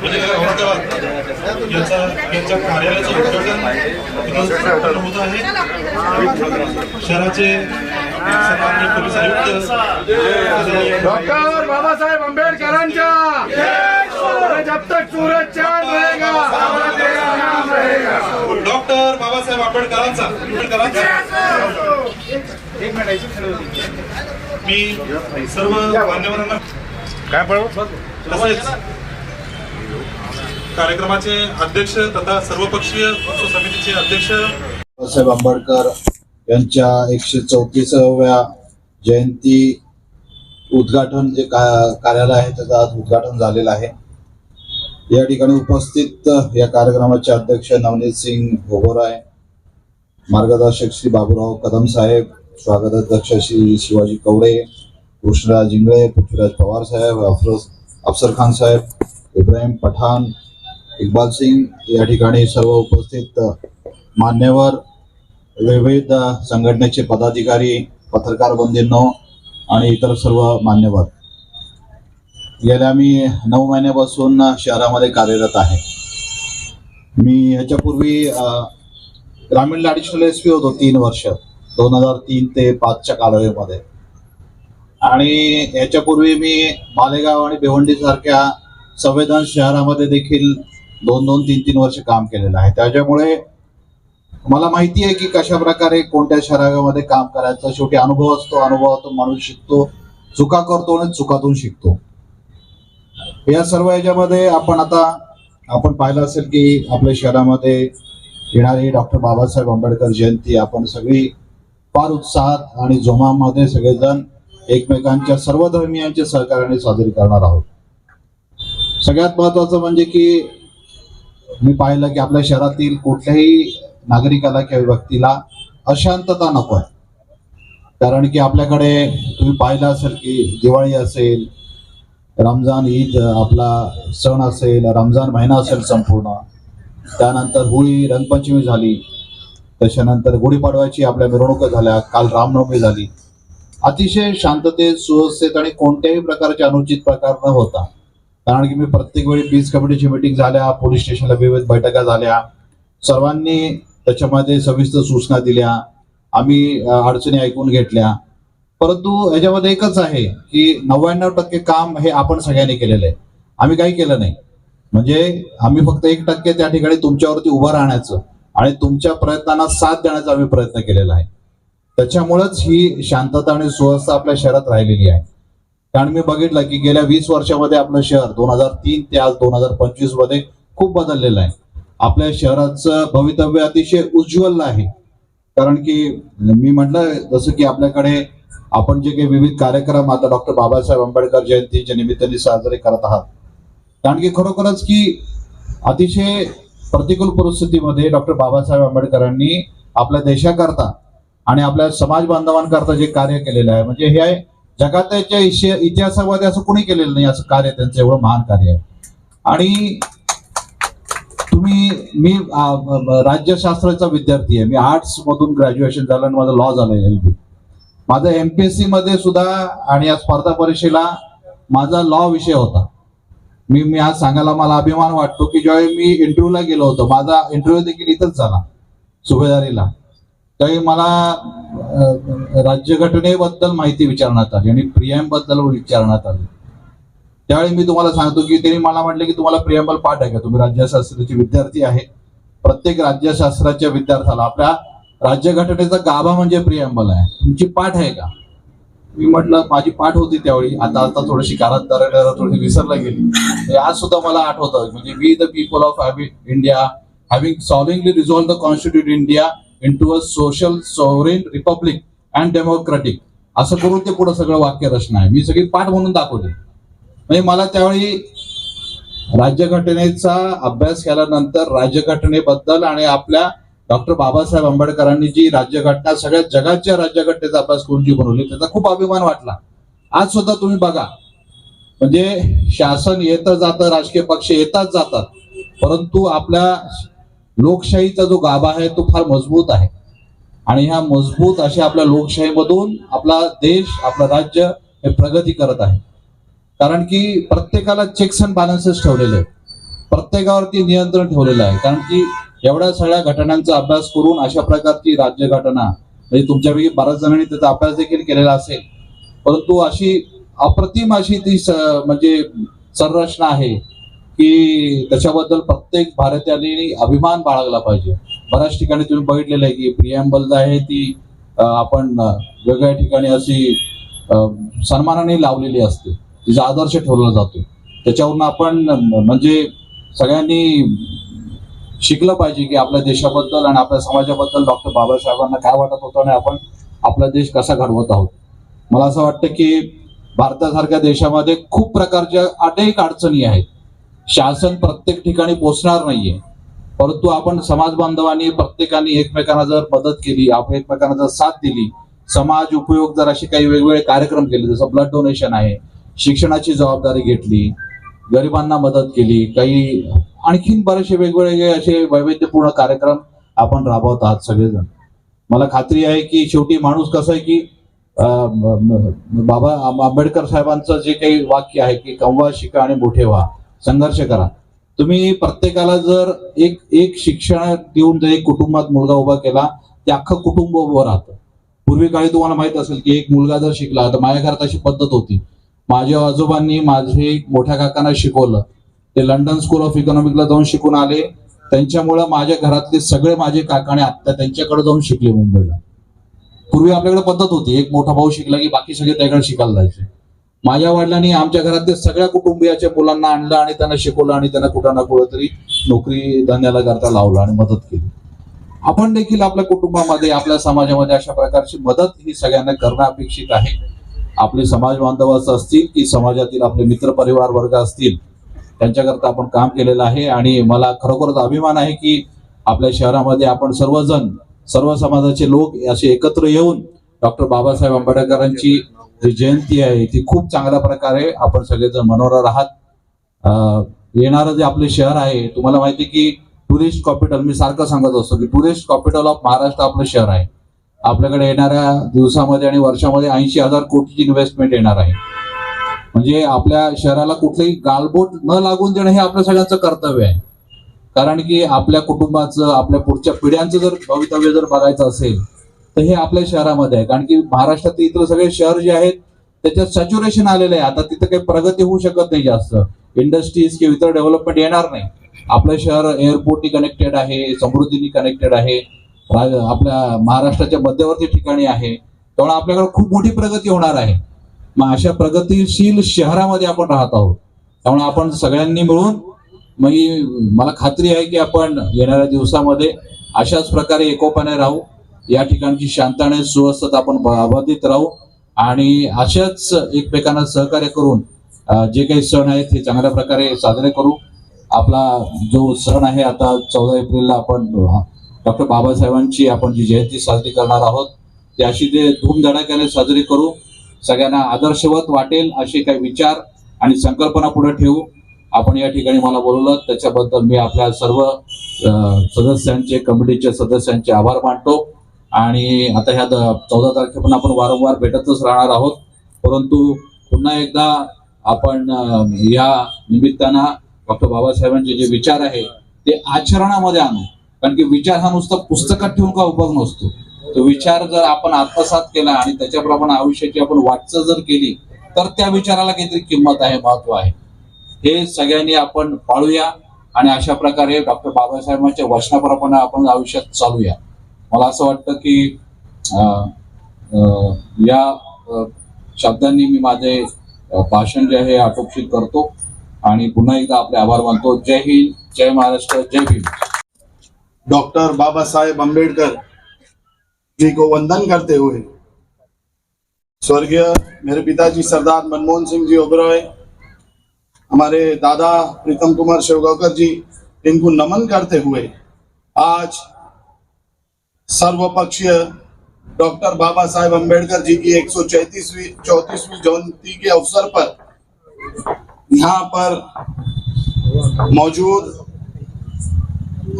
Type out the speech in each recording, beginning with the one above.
म्हणजे औरंगाबाद याचा यांच्या कार्यालयाचं उद्घाटन होत आहे शहराचे सन्माननीय पोलीस आयुक्त डॉक्टर बाबासाहेब आंबेडकरांच्या जब तक सूरज चांद रहेगा डॉक्टर बाबासाहेब आंबेडकरांचा आंबेडकरांचा. मी सर्व मान्यवरांना काय पडव तसेच कार्यक्रमाचे अध्यक्ष तथा सर्वपक्षीय समितीचे अध्यक्ष बाबासाहेब आंबेडकर यांच्या एकशे चौतीसाव्या जयंती उद्घाटन जे का कार्यालय आहे त्याचं आज उद्घाटन झालेलं आहे. या ठिकाणी उपस्थित या कार्यक्रमाचे अध्यक्ष नवनीत सिंग भोगोराय मार्गदर्शक श्री बाबूराव कदम साहेब स्वागताध्यक्ष श्री शिवाजी कवडे कृष्णराज इंगळे पृथ्वीराज पवार साहेब अफरोज अफसर खान साहेब इब्राहिम पठाण इक्बाल सिंग या ठिकाणी सर्व उपस्थित मान्यवर विविध संघटनेचे पदाधिकारी पत्रकार बंधूंनो आणि इतर सर्व मान्यवर. गेल्या मी नऊ महिन्यापासून शहरामध्ये कार्यरत आहे. मी ह्याच्यापूर्वी ग्रामीण ॲडिशनल एस पी होतो तीन वर्ष दोन हजार तीन ते पाचच्या कालावधीमध्ये. आणि याच्यापूर्वी मी मालेगाव आणि भिवंडी सारख्या संवेदन शहरामध्ये देखील दोन दोन तीन तीन वर्ष काम केलेलं आहे. त्याच्यामुळे मला माहिती आहे की कशा प्रकारे कोणत्या शहरामध्ये काम करायचं शेवटी अनुभव असतो अनुभवातून माणूस शिकतो चुका करतो आणि चुकातून शिकतो. या सर्व याच्यामध्ये आपण आता आपण पाहिलं असेल की आपल्या शहरामध्ये येणारी डॉक्टर बाबासाहेब आंबेडकर जयंती आपण सगळी फार उत्साहात आणि जोमामध्ये सगळेजण एकमेकांच्या सर्व धर्मियांच्या सहकार्याने साजरी करणार आहोत. सगळ्यात महत्वाचं म्हणजे की मी पाहिलं की आपल्या शहरातील कुठल्याही नागरिकाला किंवा व्यक्तीला अशांतता नको आहे. कारण की आपल्याकडे तुम्ही पाहिलं असेल की दिवाळी असेल रमजान ईद आपला सण असेल रमजान महिना असेल संपूर्ण. त्यानंतर होळी रंगपंचमी झाली. त्याच्यानंतर गुढीपाडव्याची आपल्या मिरवणुका झाल्या. काल रामनवमी झाली. अतिशय शांततेत सुव्यवस्थेत आणि कोणत्याही प्रकारचे अनुचित प्रकार न होता कारण की मी प्रत्येक वेळी पीस कमिटीची मिटिंग झाल्या पोलीस स्टेशनला विविध बैठका झाल्या. सर्वांनी त्याच्यामध्ये सविस्तर सूचना दिल्या. आम्ही अडचणी ऐकून घेतल्या. परंतु याच्यामध्ये एकच आहे की नव्याण्णव टक्के काम हे आपण सगळ्यांनी केलेलं आहे. आम्ही काही केलं नाही. म्हणजे आम्ही फक्त एक टक्के त्या ठिकाणी तुमच्यावरती उभं राहण्याचं आणि तुमच्या प्रयत्नांना साथ देण्याचा आम्ही प्रयत्न केलेला आहे. त्याच्यामुळेच ही शांतता आणि सुव्यवस्था आपल्या शहरात राहिलेली आहे. कारण मी बघितलं की गेल्या वीस वर्षामध्ये आपलं शहर दोन हजार तीन ते आज दोन हजार पंचवीसमध्ये खूप बदललेलं आहे. आपल्या शहराचं भवितव्य अतिशय उज्ज्वल आहे. कारण की मी म्हटलं जसं की आपल्याकडे आपण जे काही विविध कार्यक्रम आता डॉक्टर बाबासाहेब आंबेडकर जयंतीच्या निमित्ताने साजरे करत आहात. कारण की खरोखरच की अतिशय प्रतिकूल परिस्थितीमध्ये डॉक्टर बाबासाहेब आंबेडकरांनी आपल्या देशाकरता आणि आपल्या समाज बांधवांकरता जे कार्य केलेलं आहे म्हणजे हे जगाच्या इतिहासामध्ये असं कोणी केलेलं नाही असं कार्य त्यांचं एवढं महान कार्य आहे. आणि तुम्ही मी राज्यशास्त्राचा विद्यार्थी आहे. मी आर्ट्स मधून ग्रॅज्युएशन झालं आणि माझं लॉ झालं एल बी. माझं एमपीएससी मध्ये सुद्धा आणि या स्पर्धा परीक्षेला माझा लॉ विषय होता. मी मी आज सांगायला मला अभिमान वाटतो की ज्यावेळी मी इंटरव्ह्यूला गेलो होतो माझा इंटरव्ह्यू देखील इथंच झाला सुभेदारीला. त्यावेळी मला राज्यघटनेबद्दल माहिती विचारण्यात आली आणि प्रियमबद्दल विचारण्यात आली. त्यावेळी मी तुम्हाला सांगतो की त्यांनी मला म्हटलं की तुम्हाला प्रियंबल पाठ आहे का? तुम्ही राज्यशास्त्राचे विद्यार्थी आहे. प्रत्येक राज्यशास्त्राच्या विद्यार्थ्याला आपल्या राज्यघटनेचा गाभा म्हणजे प्रियंबल आहे. तुमची पाठ आहे का? मी म्हटलं माझी पाठ होती त्यावेळी. आता आता थोडीशी कालांतराने थोडी विसरला गेली. आज सुद्धा मला आठवतं म्हणजे we the people of India having solemnly resolved the constitute India into a social sovereign republic and democratic असं करून ते पुढे सगळं वाक्य रचना आहे. मी सगळी पाठ म्हणून दाखवली म्हणजे मला त्यावेळी राज्यघटनेचा अभ्यास केल्यानंतर राज्यघटनेबद्दल आणि आपल्या डॉक्टर बाबासाहेब आंबेडकरांनी जी राज्यघटना सगळ्या जगाच्या राज्यघटनेचा अभ्यास करून जी बनवली त्याचा खूप अभिमान वाटला. आज सुद्धा तुम्ही बघा. म्हणजे शासन येतं जातं राजकीय पक्ष येतात जातात. परंतु आपल्या लोकशाहीचा जो गाभा आहे तो फार मजबूत आहे. आणि ह्या मजबूत अशा आपल्या लोकशाहीमधून आपला देश आपलं राज्य हे प्रगती करत आहे. कारण की प्रत्येकाला चेक्स अँड बॅलन्सेस ठेवलेले आहेत. प्रत्येकावरती नियंत्रण ठेवलेलं आहे. कारण की एवढ्या सगळ्या घटनांचा अभ्यास करून अशा प्रकारची राज्यघटना म्हणजे तुमच्यापैकी बऱ्याच जणांनी त्याचा अभ्यास देखील केलेला असेल. परंतु अशी अप्रतिम अशी ती म्हणजे संरचना आहे. की त्याच्याबद्दल प्रत्येक भारतीयाने अभिमान बाळगला पाहिजे. बऱ्याच ठिकाणी तुम्ही बघितलेलं आहे की प्रियंबल आहे ती आपण वेगळ्या ठिकाणी अशी सन्मानाने लावलेली असते. तिचा आदर्श ठेवला जातो. त्याच्यावरून आपण म्हणजे सगळ्यांनी शिकलं पाहिजे की आपल्या देशाबद्दल आणि आपल्या समाजाबद्दल डॉक्टर बाबासाहेबांना काय वाटत होतं आणि आपण आपला देश कसा घडवत आहोत. मला असं वाटतं की भारतासारख्या देशामध्ये खूप प्रकारच्या अनेक अडचणी आहेत. शासन प्रत्येक ठिकाणी पोचणार नाहीये. परंतु आपण समाज बांधवांनी प्रत्येकाने एकमेकांना जर मदत केली आपण एकमेकांना जर साथ दिली समाज उपयोग जर असे काही वेगवेगळे कार्यक्रम केले जसं ब्लड डोनेशन आहे शिक्षणाची जबाबदारी घेतली गरिबांना मदत केली काही आणखीन बरेचसे वेगवेगळे असे वैविध्यपूर्ण कार्यक्रम आपण राबवत आहात सगळेजण. मला खात्री आहे की शेवटी माणूस कसं आहे की बाबा आंबेडकर साहेबांचं जे काही वाक्य आहे की कमवा शिका आणि मोठे व्हा संघर्ष करा. तुम्ही प्रत्येकाला जर एक एक शिक्षण देऊन जर एक कुटुंबात मुलगा उभा केला ते अख्खं कुटुंब उभं राहतं. पूर्वी काळी तुम्हाला माहीत असेल की एक मुलगा जर शिकला तर माझ्या घरात अशी पद्धत होती. माझ्या आजोबांनी माझे मोठ्या काकांना शिकवलं. ते लंडन स्कूल ऑफ इकॉनॉमिकला जाऊन शिकून आले. त्यांच्यामुळं माझ्या घरातले सगळे माझे काकाने आत्ता त्यांच्याकडे जाऊन शिकले मुंबईला. पूर्वी आपल्याकडे पद्धत होती. एक मोठा भाऊ शिकला की बाकी सगळे त्याकडे शिकायला जायचे. माझ्या वडिलांनी आमच्या घरातल्या सगळ्या कुटुंबियाच्या मुलांना आणलं आणि त्यांना शिकवलं आणि त्यांना कुठं ना कुठं तरी नोकरी धंद्याला करता लावलं आणि मदत केली. आपण देखील आपल्या कुटुंबामध्ये आपल्या समाजामध्ये अशा प्रकारची मदत ही सगळ्यांना करणं अपेक्षित आहे. आपले समाज बांधव असं असतील की समाजातील आपले मित्र परिवार वर्ग असतील त्यांच्याकरता आपण काम केलेलं आहे आणि मला खरोखरच अभिमान आहे की आपल्या शहरामध्ये आपण सर्वजण सर्व समाजाचे लोक असे एकत्र येऊन डॉक्टर बाबासाहेब आंबेडकरांची जी जयंती आहे ती खूप चांगल्या प्रकारे आपण सगळेजण मनोरा आहात. येणारं जे आपले शहर आहे तुम्हाला माहिती आहे की टुरिस्ट कॅपिटल मी सारखं सांगत असतो की टुरिस्ट कॅपिटल ऑफ महाराष्ट्र आपलं शहर आहे. आपल्याकडे येणाऱ्या दिवसामध्ये आणि वर्षामध्ये ऐंशी हजार कोटीची इन्व्हेस्टमेंट येणार आहे. म्हणजे आपल्या शहराला कुठलेही गालबोट न लागून देणं हे आपल्या सगळ्यांचं कर्तव्य आहे. कारण की आपल्या कुटुंबाचं आपल्या पुढच्या पिढ्यांचं जर भवितव्य जर बघायचं असेल तर हे आपल्या शहरामध्ये आहे. कारण की महाराष्ट्रातील इतर सगळे शहर जे आहेत त्याच्यात सॅच्युरेशन आलेलं आहे. आता तिथं काही प्रगती होऊ शकत नाही जास्त. इंडस्ट्रीज किंवा इतर डेव्हलपमेंट येणार नाही. आपलं शहर एअरपोर्टनी कनेक्टेड आहे समृद्धीनी कनेक्टेड आहे. आपल्या महाराष्ट्राच्या मध्यवर्ती ठिकाणी आहे. त्यामुळे आपल्याकडे खूप मोठी प्रगती होणार आहे. मग अशा प्रगतीशील शहरामध्ये आपण राहत आहोत. त्यामुळे आपण सगळ्यांनी मिळून मग मला खात्री आहे की आपण येणाऱ्या दिवसामध्ये अशाच प्रकारे एकोपाने राहू. या ठिकाणची शांत आणि आपण अबाधित राहू आणि अशाच एकमेकांना सहकार्य करून जे काही सण आहेत हे चांगल्या प्रकारे साजरे करू. आपला जो सण आहे आता चौदा एप्रिलला आपण डॉक्टर बाबासाहेबांची आपण जी जयंती साजरी करणार आहोत ती अशी ते धूमधडाक्याने साजरी करू. सगळ्यांना आदर्शवत वाटेल असे काही विचार आणि संकल्पना पुढे ठेवू. आपण या ठिकाणी मला बोलवलं त्याच्याबद्दल मी आपल्या सर्व सदस्यांचे कमिटीच्या सदस्यांचे आभार मानतो. आणि आता ह्या चौदा तारखेपर्यंत आपण वारंवार भेटतच राहणार आहोत. परंतु पुन्हा एकदा आपण या निमित्तानं डॉक्टर बाबासाहेबांचे जे विचार आहे ते आचरणामध्ये आणू. कारण की विचार हा नुसता पुस्तकात ठेवून का उपयोग नसतो? तो विचार जर आपण आत्मसात केला आणि त्याच्याप्रमाणे आयुष्याची आपण वाटचाल जर केली तर त्या विचाराला काहीतरी किंमत आहे महत्त्व आहे. हे सगळ्यांनी आपण पाळूया आणि अशा प्रकारे डॉक्टर बाबासाहेबांच्या वचनाप्रमाणे आपण आयुष्यात चालूया. मला असं वाटतं की अं, अं, या शब्दांनी मी माझे भाषण जे आहे आटोपशीत करतो आणि पुन्हा एकदा आपले आभार मानतो. जय हिंद जय महाराष्ट्र जय भीम. डॉक्टर बाबासाहेब आंबेडकर अम्बेडकर जी को वंदन करते हुए स्वर्गीय मेरे पिताजी सरदार मनमोहन सिंह जी ओबरॉय हमारे दादा प्रीतम कुमार शिवगांवकर जी इनको नमन करते हुए आज सर्वपक्षीय डॉक्टर बाबा साहेब अंबेडकर जी की एक सौ चौतीसवीं जयंती के अवसर पर यहाँ पर मौजूद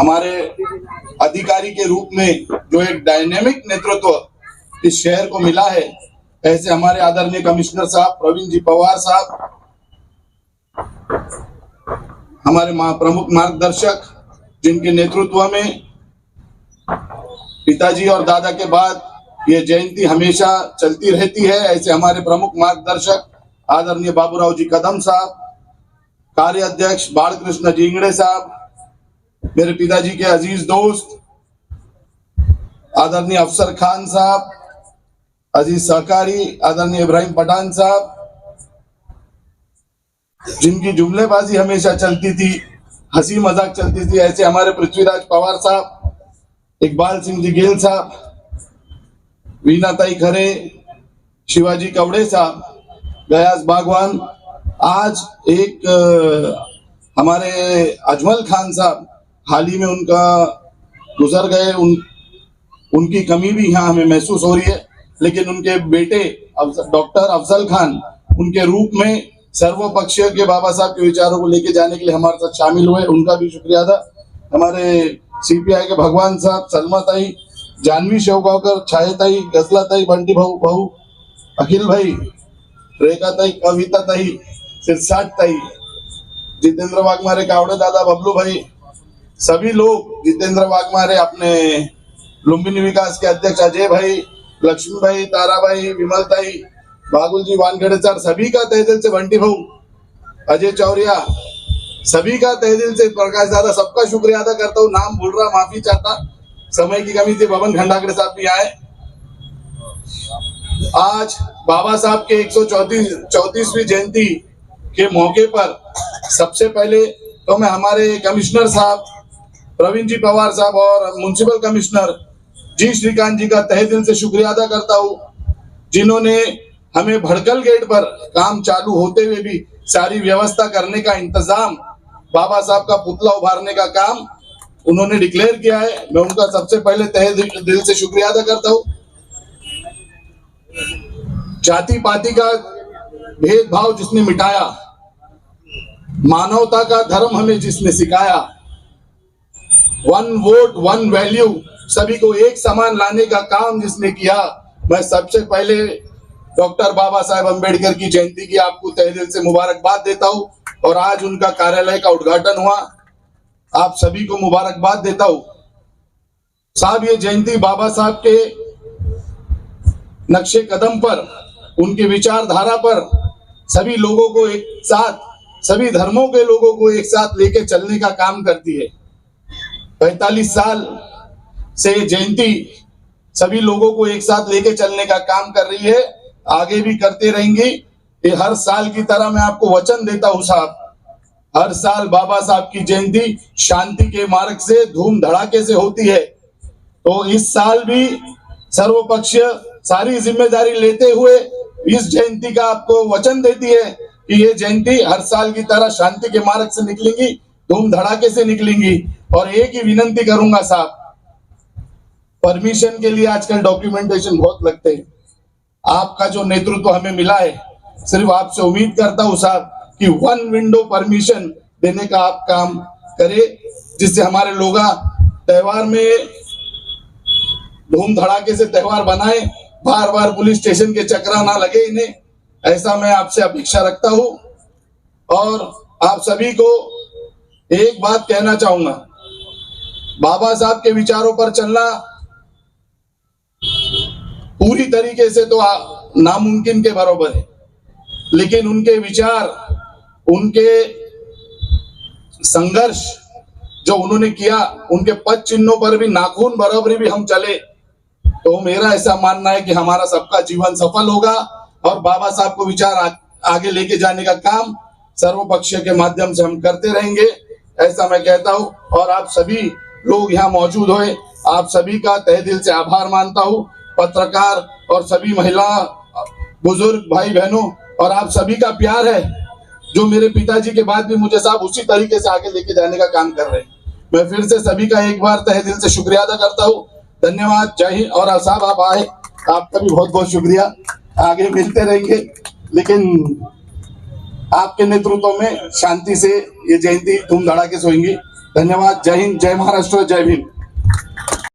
हमारे अधिकारी के रूप में जो एक डायनेमिक नेतृत्व इस शहर को मिला है, ऐसे हमारे आदरणीय कमिश्नर साहब, प्रवीण जी पवार साहब, हमारे मा- प्रमुख मार्गदर्शक जिनके नेतृत्व में पिताजी और दादा के बाद ये जयंती हमेशा चलती रहती है, ऐसे हमारे प्रमुख मार्गदर्शक आदरणीय बाबूराव जी कदम साहब कार्य अध्यक्ष बालकृष्ण जिंगड़े साहब, मेरे पिताजी के अज़ीज़ दोस्त, आदरणीय अफसर खान साहब, अज़ीज़ सहकारी, आदरणीय इब्राहिम पठान साहब, जिनकी जुमलेबाजी हमेशा चलती थी, हँसी मज़ाक चलती थी, ऐसे हमारे पृथ्वीराज पवार साहब इकबाल सिंह जी साहब वीनाताई खरे, शिवाजी कवड़े साहब, गयास बागवान, आज एक हमारे अजमल खान साहब, हाल ही में उनका गुजर गए, उन, उनकी कमी भी यहाँ हमें महसूस हो रही है, लेकिन उनके बेटे डॉक्टर अफजल खान, उनके रूप में सर्वपक्षीय के बाबा साहब के विचारों को लेके जाने के लिए हमारे साथ शामिल हुए, उनका भी शुक्रिया था हमारे सीपीआय के भगवान साहब सलमाताई जानवी शेवगावकर छायाताई गजलाताई बंटी भाऊ भाऊ अखिल भाई रेखाताई कविताताई कविता ताई ताई जितेंद्र वाघमारे कावड़े दादा बबलू भाई सभी लोग जितेंद्र वाघमारे अपने लुम्बिनी विकास के अध्यक्ष अजय भाई लक्ष्मी भाई ताराबाई विमलताई बागुल जी वानखेड़े सर सभी का तहे से बंटी भाऊ अजय चौरिया सभी का तहे दिल से प्रकाश दादा, सबका शुक्रिया अदा करता हूँ। नाम भूल रहा, माफ़ी चाहता। समय की कमी से पवन खंडागड़े साहब भी आए। आज बाबा साहब के एक सौ जयंती के मौके पर सबसे पहले तो मैं हमारे कमिश्नर साहब, प्रवीण जी पवार साहब और म्यूनसिपल कमिश्नर जी श्रीकांत जी का तहे दिल से शुक्रिया अदा करता हूँ, जिन्होंने हमें भड़कल गेट पर काम चालू होते हुए भी सारी व्यवस्था करने का इंतज़ाम बाबा साहब का पुतला उभारने का काम उन्होंने डिक्लेयर किया है। मैं उनका सबसे पहले तहे दिल से शुक्रिया अदा करता हूँ। जाति पाति का भेदभाव जिसने मिटाया, मानवता का धर्म हमें जिसने सिखाया वन वोट वन वैल्यू सभी को एक समान लाने का काम जिसने किया, मैं सबसे पहले डॉक्टर बाबा साहेब अंबेडकर की जयंती की आपको तहे दिल से मुबारकबाद देता हूँ। और आज उनका कार्यालय का उद्घाटन हुआ। आप सभी को मुबारकबाद देता हूँ। साहब, ये जयंती बाबा साहब के नक्शे कदम पर, उनके विचारधारा पर सभी लोगों को एक साथ, सभी धर्मों के लोगों को एक साथ लेके चलने का काम करती है। पैतालीस साल से जयंती सभी लोगों को एक साथ लेके चलने का काम कर रही है। आगे भी करते रहेंगे। ये हर साल की तरह मैं आपको वचन देता हूँ साहब। हर साल बाबा साहब की जयंती शांति के मार्ग से, धूम धड़ाके से होती है। तो इस साल भी सर्वपक्षीय सारी ज़िम्मेदारी लेते हुए इस जयंती का आपको वचन देती है कि ये जयंती हर साल की तरह शांति के मार्ग से निकलेंगी, धूम धड़ाके से निकलेंगी। और एक ही विनंती करूँगा साहब, परमिशन के लिए आजकल डॉक्यूमेंटेशन बहुत लगते हैं। आपका जो नेतृत्व हमें मिला है सिर्फ़ आपसे उम्मीद करता हूँ साहब कि वन विंडो परमिशन देने का आप काम करें, जिससे हमारे लोग त्योहार में धूम धड़ाके से त्योहार बनाए बार बार पुलिस स्टेशन के चक्रा ना लगे इन्हें। ऐसा मैं आपसे अपेक्षा रखता हूँ। और आप सभी को एक बात कहना चाहूँगा। बाबा साहब के विचारों पर चलना पूरी तरीके से तो नामुमकिन के बराबर है। लेकिन उनके विचार उनके संघर्ष जो उन्होंने किया उनके पद चिन्हों पर भी नाखून बराबरी भी हम चले तो मेरा ऐसा मानना है कि हमारा सबका जीवन सफल होगा और बाबा साहब को विचार आ, आगे लेके जाने का काम सर्वपक्षीय के माध्यम से हम करते रहेंगे ऐसा मैं कहता हूँ। और आप सभी लोग यहाँ मौजूद हुए आप सभी का तह दिल से आभार मानता हूँ। पत्रकार और सभी महिला बुज़ुर्ग भाई बहनों और आप सभी का प्यार है, जो मेरे पिताजी के बाद भी मुझे साहब उसी तरीके से आगे लेके जाने का काम कर रहे हैं। मैं फिर से सभी का एक बार तहे दिल से शुक्रिया अदा करता हूँ। धन्यवाद, जय हिंद। और साहब, आप आए, आपका भी बहुत बहुत शुक्रिया। आगे मिलते रहेंगे, लेकिन आपके नेतृत्व में शांति से ये जयंती धूम धड़ाके से होंगी। धन्यवाद, जय हिंद, जय महाराष्ट्र, जय भीम।